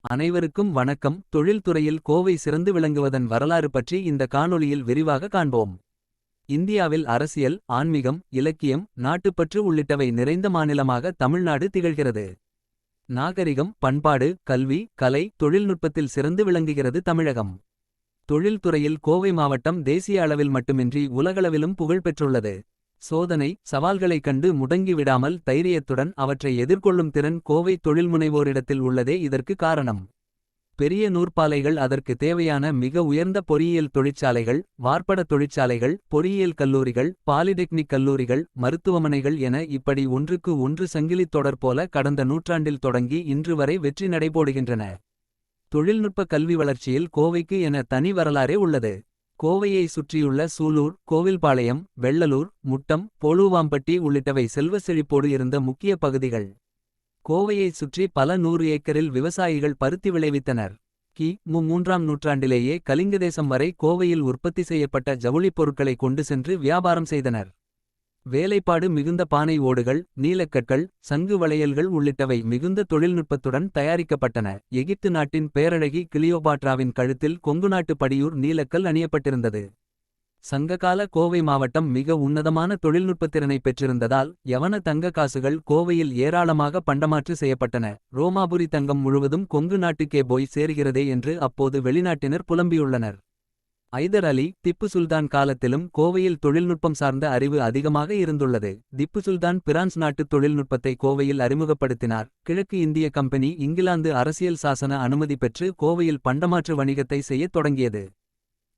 அனைவருக்கும் வணக்கம். தொழில்துறையில் கோவை சிறந்து விளங்குவதன் வரலாறு பற்றி இந்த காணொளியில் விரிவாக காண்போம். இந்தியாவில் அரசியல் ஆன்மீகம் இலக்கியம் நாட்டுப்பற்று உள்ளிட்டவை நிறைந்த மாநிலமாக தமிழ்நாடு திகழ்கிறது. நாகரிகம் பண்பாடு கல்வி கலை தொழில்நுட்பத்தில் சிறந்து விளங்குகிறது தமிழகம். தொழில்துறையில் கோவை மாவட்டம் தேசிய அளவில் மட்டுமின்றி உலகளவிலும் புகழ்பெற்றுள்ளது சோதனை சவால்களைக் கண்டு முடங்கி விடாமல் தைரியத்துடன் அவற்றை எதிர்கொள்ளும் திறன் கோவை தொழில்முனைவோரிடத்தில் உள்ளதே இதற்கு காரணம். பெரிய நூற்பாலைகள் அதற்கு தேவையான மிக உயர்ந்த பொறியியல் தொழிற்சாலைகள் வார்ப்பட தொழிற்சாலைகள் பொறியியல் கல்லூரிகள் பாலிடெக்னிக் கல்லூரிகள் மருத்துவமனைகள் என இப்படி ஒன்றுக்கு ஒன்று சங்கிலித் தொடர் போல கடந்த நூற்றாண்டில் தொடங்கி இன்று வரை வெற்றி நடைபோடுகின்றன. தொழில்நுட்ப கல்வி வளர்ச்சியில் கோவைக்கு என தனி வரலாறே உள்ளது. கோவையை சுற்றியுள்ள சூலூர் கோவில்பாளையம் வெள்ளலூர் முட்டம் போலுவாம்பட்டி உள்ளிட்டவை செல்வ செழிப்போடு இருந்த முக்கிய பகுதிகள். கோவையைச் சுற்றி பல நூறு ஏக்கரில் விவசாயிகள் பருத்தி விளைவித்தனர். கி. மு. மூன்றாம் நூற்றாண்டிலேயே கலிங்கதேசம் வரை கோவையில் உற்பத்தி செய்யப்பட்ட ஜவுளிப் பொருட்களை கொண்டு சென்று வியாபாரம் செய்தனர். வேலைப்பாடு மிகுந்த பானை ஓடுகள் நீலக்கற்கள் சங்கு வளையல்கள் உள்ளிட்டவை மிகுந்த தொழில்நுட்பத்துடன் தயாரிக்கப்பட்டன. எகிப்து நாட்டின் பேரழகி கிளியோபாட்ராவின் கழுத்தில் கொங்குநாட்டு படியூர் நீலக்கல் அணியப்பட்டிருந்தது. சங்ககால கோவை மாவட்டம் மிக உன்னதமான தொழில்நுட்பத்திறனை பெற்றிருந்ததால் யவன தங்க காசுகள் கோவையில் ஏராளமாக பண்டமாற்று செய்யப்பட்டன. ரோமாபுரி தங்கம் முழுவதும் கொங்கு நாட்டுக்கே போய் சேர்கிறதே என்று அப்போது வெளிநாட்டினர் புலம்பியுள்ளனர். ஐதர் அலி திப்பு சுல்தான் காலத்திலும் கோவையில் தொழில்நுட்பம் சார்ந்த அறிவு அதிகமாக இருந்துள்ளது. திப்பு சுல்தான் பிரான்ஸ் நாட்டு தொழில்நுட்பத்தை கோவையில் அறிமுகப்படுத்தினார். கிழக்கு இந்திய கம்பெனி இங்கிலாந்து அரசியல் சாசன அனுமதி பெற்று கோவையில் பண்டமாற்று வணிகத்தை செய்யத் தொடங்கியது.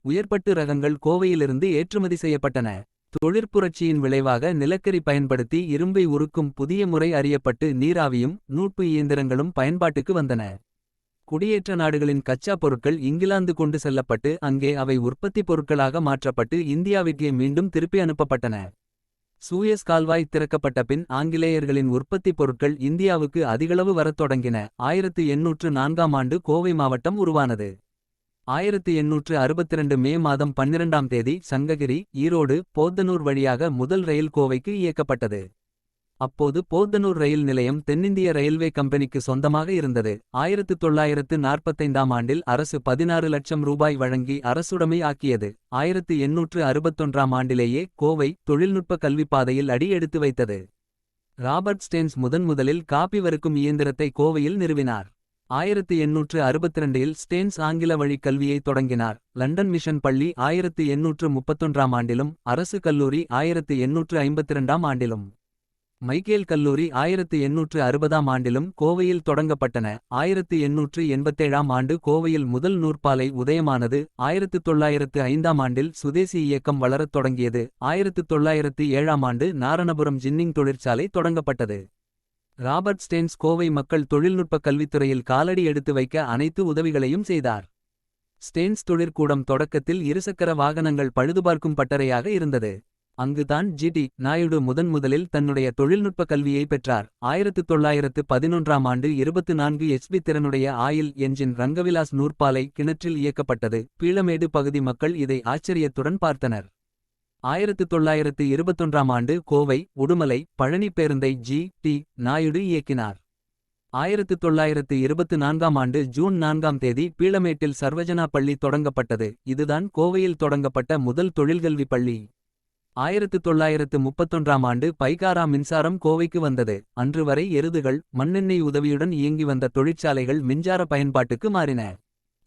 உயர்பட்டு ரகங்கள் கோவையிலிருந்து ஏற்றுமதி செய்யப்பட்டன. தொழிற்புரட்சியின் விளைவாக நிலக்கரி பயன்படுத்தி இரும்பை உருக்கும் புதிய முறை அறியப்பட்டு நீராவியும் நூற்பு இயந்திரங்களும் பயன்பாட்டுக்கு வந்தன. குடியேற்ற நாடுகளின் கச்சா பொருட்கள் இங்கிலாந்து கொண்டு செல்லப்பட்டு அங்கே அவை உற்பத்தி பொருட்களாக மாற்றப்பட்டு இந்தியாவிற்கே மீண்டும் திருப்பி அனுப்பப்பட்டன. சூயஸ் கால்வாய் திறக்கப்பட்ட பின் ஆங்கிலேயர்களின் உற்பத்தி பொருட்கள் இந்தியாவுக்கு அதிகளவு வரத் தொடங்கின. ஆயிரத்து எண்ணூற்று நான்காம் ஆண்டு கோவை மாவட்டம் உருவானது. ஆயிரத்து எண்ணூற்று அறுபத்திரண்டு மே மாதம் பன்னிரண்டாம் தேதி சங்ககிரி ஈரோடு போத்தனூர் வழியாக முதல் ரயில் கோவைக்கு இயக்கப்பட்டது. அப்போது போத்தனூர் ரயில் நிலையம் தென்னிந்திய ரயில்வே கம்பெனிக்கு சொந்தமாக இருந்தது. ஆயிரத்து தொள்ளாயிரத்து நாற்பத்தைந்தாம் ஆண்டில் அரசு பதினாறு லட்சம் ரூபாய் வழங்கி அரசுடைமை ஆக்கியது. ஆயிரத்து எண்ணூற்று அறுபத்தொன்றாம் ஆண்டிலேயே கோவை தொழில்நுட்ப கல்விப் பாதையில் அடி எடுத்து வைத்தது. ராபர்ட் ஸ்டேன்ஸ் முதன் முதலில் காப்பி வறுக்கும் இயந்திரத்தை கோவையில் நிறுவினார். ஆயிரத்து எண்ணூற்று அறுபத்திரண்டில் ஸ்டேன்ஸ் ஆங்கில வழி கல்வியை தொடங்கினார். லண்டன் மிஷன் பள்ளி ஆயிரத்து எண்ணூற்று முப்பத்தொன்றாம் ஆண்டிலும் அரசு கல்லூரி ஆயிரத்து எண்ணூற்று ஐம்பத்திரண்டாம் ஆண்டிலும். மைக்கேல் கல்லூரி ஆயிரத்து எண்ணூற்று அறுபதாம் ஆண்டிலும் கோவையில் தொடங்கப்பட்டன. ஆயிரத்து எண்ணூற்று எண்பத்தேழாம் ஆண்டு கோவையில் முதல் நூற்பாலை உதயமானது. ஆயிரத்து தொள்ளாயிரத்து ஐந்தாம் ஆண்டில் சுதேசி இயக்கம் வளரத் தொடங்கியது. ஆயிரத்து தொள்ளாயிரத்து ஏழாம் ஆண்டு நாரணபுரம் ஜின்னிங் தொழிற்சாலை தொடங்கப்பட்டது. ராபர்ட் ஸ்டேன்ஸ் கோவை மக்கள் தொழில்நுட்ப கல்வித்துறையில் காலடி எடுத்து வைக்க அனைத்து உதவிகளையும் செய்தார். ஸ்டேன்ஸ் தொழிற்கூடம் தொடக்கத்தில் இருசக்கர வாகனங்கள் பழுதுபார்க்கும் பட்டறையாக இருந்தது. அங்குதான் ஜிடி நாயுடு முதன் முதலில் தன்னுடைய தொழில்நுட்ப கல்வியை பெற்றார். ஆயிரத்து தொள்ளாயிரத்து பதினொன்றாம் ஆண்டு இருபத்து நான்கு எச்பி திறனுடைய ஆயில் என்ஜின் ரங்கவிலாஸ் நூற்பாலை கிணற்றில் இயக்கப்பட்டது. பீளமேடு பகுதி மக்கள் இதை ஆச்சரியத்துடன் பார்த்தனர். ஆயிரத்து தொள்ளாயிரத்து இருபத்தொன்றாம் ஆண்டு கோவை உடுமலை பழனி பேருந்தை ஜி. டி. நாயுடு இயக்கினார். ஆயிரத்து தொள்ளாயிரத்து இருபத்து நான்காம் ஆண்டு ஜூன் நான்காம் தேதி பீளமேட்டில் சர்வஜனா பள்ளி தொடங்கப்பட்டது. இதுதான் கோவையில் தொடங்கப்பட்ட முதல் தொழில்கல்வி பள்ளி. ஆயிரத்து தொள்ளாயிரத்து முப்பத்தொன்றாம் ஆண்டு பைகாரா மின்சாரம் கோவைக்கு வந்தது. அன்று வரை எருதுகள் மண்ணெண்ணெய் உதவியுடன் இயங்கி வந்த தொழிற்சாலைகள் மின்சார பயன்பாட்டுக்கு மாறின.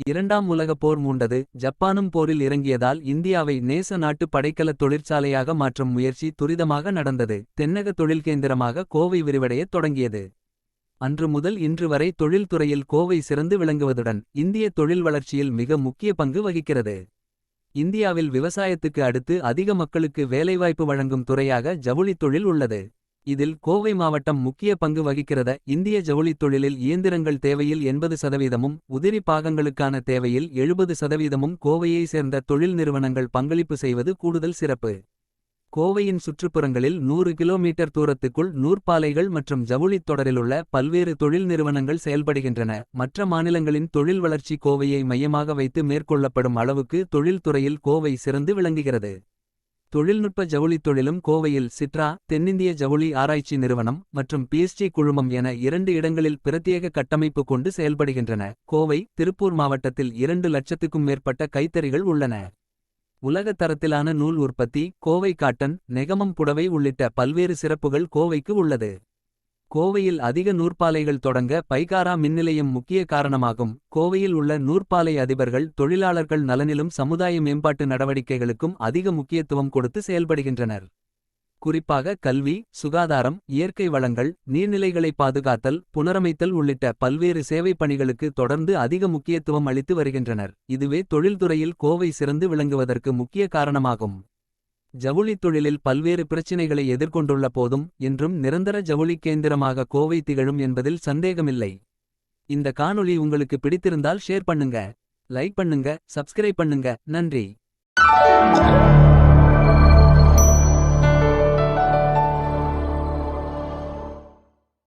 இரண்டாம் உலகப் போர் மூண்டது ஜப்பானும் போரில் இறங்கியதால் இந்தியாவை நேச நாட்டு படைக்கல தொழிற்சாலையாக மாற்றும் முயற்சி துரிதமாக நடந்தது. தென்னக தொழில் கேந்திரமாக கோவை விரிவடையத் தொடங்கியது. அன்று முதல் இன்று வரை தொழில்துறையில் கோவை சிறந்து விளங்குவதுடன் இந்திய தொழில் வளர்ச்சியில் மிக முக்கிய பங்கு வகிக்கிறது. இந்தியாவில் விவசாயத்துக்கு அடுத்து அதிக மக்களுக்கு வேலைவாய்ப்பு வழங்கும் துறையாக ஜவுளித் தொழில் உள்ளது. இதில் கோவை மாவட்டம் முக்கிய பங்கு வகிக்கிறத இந்திய ஜவுளித் தொழிலில் இயந்திரங்கள் தேவையில் எண்பது சதவீதமும் உதிரி பாகங்களுக்கான தேவையில் எழுபது சதவீதமும் கோவையை சேர்ந்த தொழில் நிறுவனங்கள் பங்களிப்பு செய்வது கூடுதல் சிறப்பு. கோவையின் சுற்றுப்புறங்களில் நூறு கிலோமீட்டர் தூரத்துக்குள் நூற்பாலைகள் மற்றும் ஜவுளித் தொடரிலுள்ள பல்வேறு தொழில் நிறுவனங்கள் செயல்படுகின்றன. மற்ற மாநிலங்களின் தொழில் வளர்ச்சி கோவையை மையமாக வைத்து மேற்கொள்ளப்படும் அளவுக்கு தொழில்துறையில் கோவை சிறந்து விளங்குகிறது. தொழில்நுட்ப ஜவுளித் தொழிலும் கோவையில் சிட்ரா தென்னிந்திய ஜவுளி ஆராய்ச்சி நிறுவனம் மற்றும் பிஎஸ்டி குழுமம் என இரண்டு இடங்களில் பிரத்யேக கட்டமைப்பு கொண்டு செயல்படுகின்றன. கோவை திருப்பூர் மாவட்டத்தில் இரண்டு லட்சத்துக்கும் மேற்பட்ட கைத்தறிகள் உள்ளன. உலக தரத்திலான நூல் உற்பத்தி கோவை காட்டன் நெகமம் புடவை உள்ளிட்ட பல்வேறு சிறப்புகள் கோவைக்கு உள்ளது. கோவையில் அதிக நூற்பாலைகள் தொடங்க பைகாரா மின்நிலையம் முக்கிய காரணமாகும். கோவையில் உள்ள நூற்பாலை அதிபர்கள் தொழிலாளர்கள் நலனிலும் சமுதாய மேம்பாட்டு நடவடிக்கைகளுக்கும் அதிக முக்கியத்துவம் கொடுத்து செயல்படுகின்றனர். குறிப்பாக கல்வி சுகாதாரம் இயற்கை வளங்கள் நீர்நிலைகளை பாதுகாத்தல் புனரமைத்தல் உள்ளிட்ட பல்வேறு சேவைப் பணிகளுக்கு தொடர்ந்து அதிக முக்கியத்துவம் அளித்து வருகின்றனர். இதுவே தொழில்துறையில் கோவை சிறந்து விளங்குவதற்கு முக்கிய காரணமாகும். ஜவுளித் தொழிலில் பல்வேறு பிரச்சினைகளை எதிர்கொண்டுள்ள போதும் என்றும் நிரந்தர ஜவுளி கேந்திரமாக கோவை திகழும் என்பதில் சந்தேகமில்லை. இந்த காணொளி உங்களுக்கு பிடித்திருந்தால் ஷேர் பண்ணுங்க லைக் பண்ணுங்க சப்ஸ்கிரைப் பண்ணுங்க நன்றி.